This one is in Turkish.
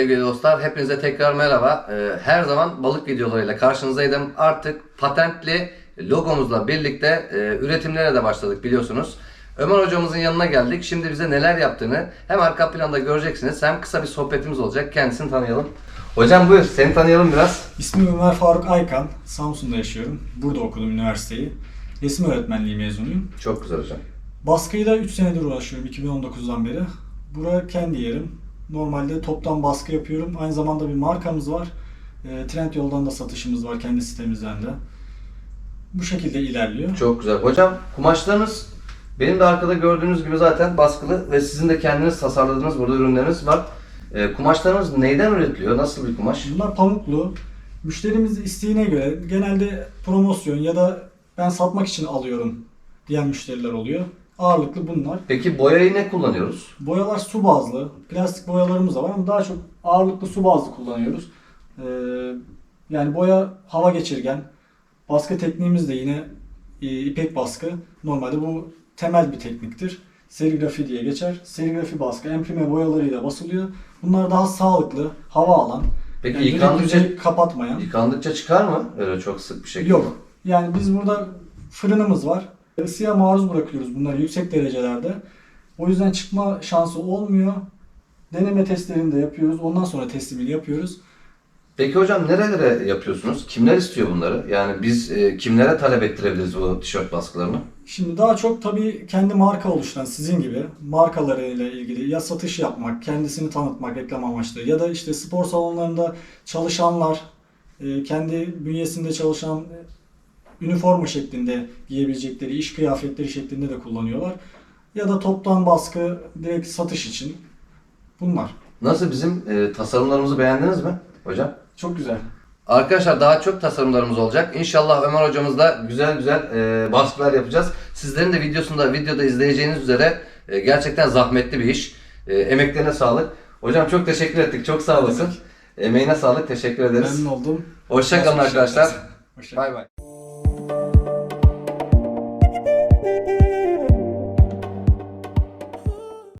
sevgili dostlar, hepinize tekrar merhaba. Ee, Her zaman balık videolarıyla karşınızdaydım. Artık patentli logomuzla birlikte e, üretimlere de başladık biliyorsunuz. Ömer hocamızın yanına geldik. Şimdi bize neler yaptığını hem arka planda göreceksiniz hem kısa bir sohbetimiz olacak. Kendisini tanıyalım. Hocam buyur, seni tanıyalım biraz. İsmim Ömer Faruk Aykan. Samsun'da yaşıyorum. Burada okudum üniversiteyi. Resim öğretmenliği mezunuyum. Çok güzel hocam. Baskıyla 3 senedir uğraşıyorum 2019'dan beri. Bura kendi yerim. Normalde toptan baskı yapıyorum. Aynı zamanda bir markamız var. E, Trendyol'dan da satışımız var kendi sitemizden de. Bu şekilde ilerliyor. Çok güzel. Hocam kumaşlarınız benim de arkada gördüğünüz gibi zaten baskılı ve sizin de kendiniz tasarladığınız burada ürünleriniz var. Ee, kumaşlarınız neyden üretiliyor? Nasıl bir kumaş? Bunlar pamuklu. Müşterimiz isteğine göre genelde promosyon ya da ben satmak için alıyorum diyen müşteriler oluyor. Ağırlıklı bunlar. Peki boyayı ne kullanıyoruz? Boyalar su bazlı. Plastik boyalarımız da var ama daha çok ağırlıklı su bazlı kullanıyoruz. Ee, yani boya hava geçirgen. Baskı tekniğimiz de yine e, ipek baskı. Normalde bu temel bir tekniktir. Serigrafi diye geçer. Serigrafi baskı emprime boyalarıyla basılıyor. Bunlar daha sağlıklı, hava alan, Peki yani yıkandıkça, kapatmayan. yıkandıkça çıkar mı? Öyle çok sık bir şekilde. Yok. Yani biz burada fırınımız var. Isıya maruz bırakıyoruz bunları yüksek derecelerde. O yüzden çıkma şansı olmuyor. Deneme testlerini de yapıyoruz. Ondan sonra teslimini yapıyoruz. Peki hocam nerelere yapıyorsunuz? Kimler istiyor bunları? Yani biz e, kimlere talep ettirebiliriz bu tişört baskılarını? Şimdi daha çok tabii kendi marka oluşturan sizin gibi markalarıyla ilgili ya satış yapmak, kendisini tanıtmak reklam amaçlı ya da işte spor salonlarında çalışanlar e, kendi bünyesinde çalışan üniforma şeklinde giyebilecekleri iş kıyafetleri şeklinde de kullanıyorlar. Ya da toptan baskı direkt satış için bunlar. Nasıl bizim e, tasarımlarımızı beğendiniz mi hocam? Çok güzel. Arkadaşlar daha çok tasarımlarımız olacak. İnşallah Ömer hocamızla güzel güzel e, baskılar yapacağız. Sizlerin de videosunda videoda izleyeceğiniz üzere e, gerçekten zahmetli bir iş. E, emeklerine sağlık. Hocam çok teşekkür ettik. Çok sağ olasın. Emeğine sağlık. Teşekkür ederiz. Memnun oldum. Hoşça kalın Başka bir şey arkadaşlar. yapmaz. Hoşça kalın. Bay bay.